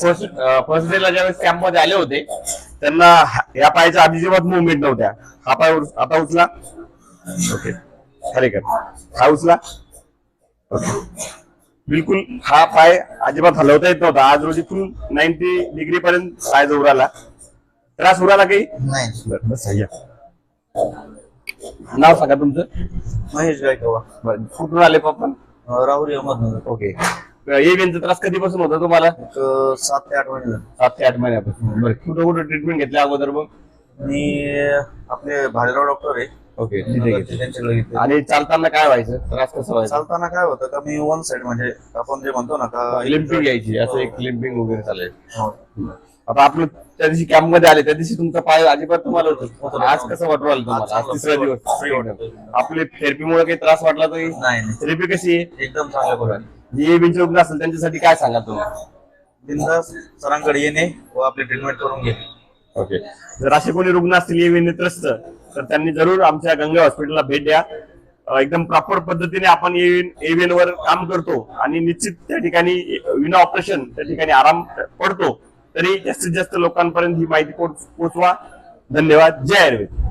First first डेला ज्यावेळेस कॅम्पमध्ये आले होते त्यांना या पायाच्या अजिबात मुवमेंट नव्हत्या. हा पाय आता उचला. ओके खरे कर हा उचला. ओके बिलकुल हा पाय अजिबात हलवता येत नव्हता. आज रोजी फुल नाईन्टी डिग्री पर्यंत पाय जोराला त्रास उराला काही? नाही. नाव सांगा तुमचं. महेश गायकवाड. बरं, कुठून आले पप्पा? राहुल अहमदनगर. ओके एव्हियनचा त्रास कधीपासून होता तुम्हाला? एक सात ते आठ महिने झाले. सात ते आठ महिन्यापासून. बरं. कुठं कुठं ट्रीटमेंट घेतल्या अगोदर मग? मी आपले भालेराव डॉक्टर आहे. ओके तिथे घेतले. त्यांच्याकडे घेतले. आणि चालताना काय व्हायचं? त्रास कसा व्हायचा? चालताना काय होतं का मी वन साइड म्हणजे आपण जे म्हणतो ना का लिम्पिंग घ्यायची असं एक लिम्पिंग वगैरे चालेल हो. आता आपलं त्या दिवशी कॅम्पमध्ये आले त्या दिवशी तुमचा पाय अजिबात तुम्हाला होतं आज कसं वाटू राहिलं तुम्हाला? आज तिसरा दिवस. आपले थेरपीमुळे काही त्रास वाटला तरी? नाही नाही. थेरपी कशी आहे? एकदम चांगल्या प्रकारे. जे बिनचे रुग्ण असेल त्यांच्यासाठी काय सांगा तुम्ही? बिंदास सरांकडे येणे व आपली ट्रीटमेंट करून घेणे. ओके. जर असे कोणी रुग्ण असतील एव्हियन त्रस्त तर त्यांनी जरूर आमच्या गंगा हॉस्पिटलला भेट द्या. अं, एकदम प्रॉपर पद्धतीने आपण एव्हियन वर काम करतो आणि निश्चित त्या ठिकाणी विना ऑपरेशन त्या ठिकाणी आराम पडतो तरी जास्तीत जास्त लोकांपर्यंत ही माहिती पोच- पोचवा. धन्यवाद. जय आयुर्वेद.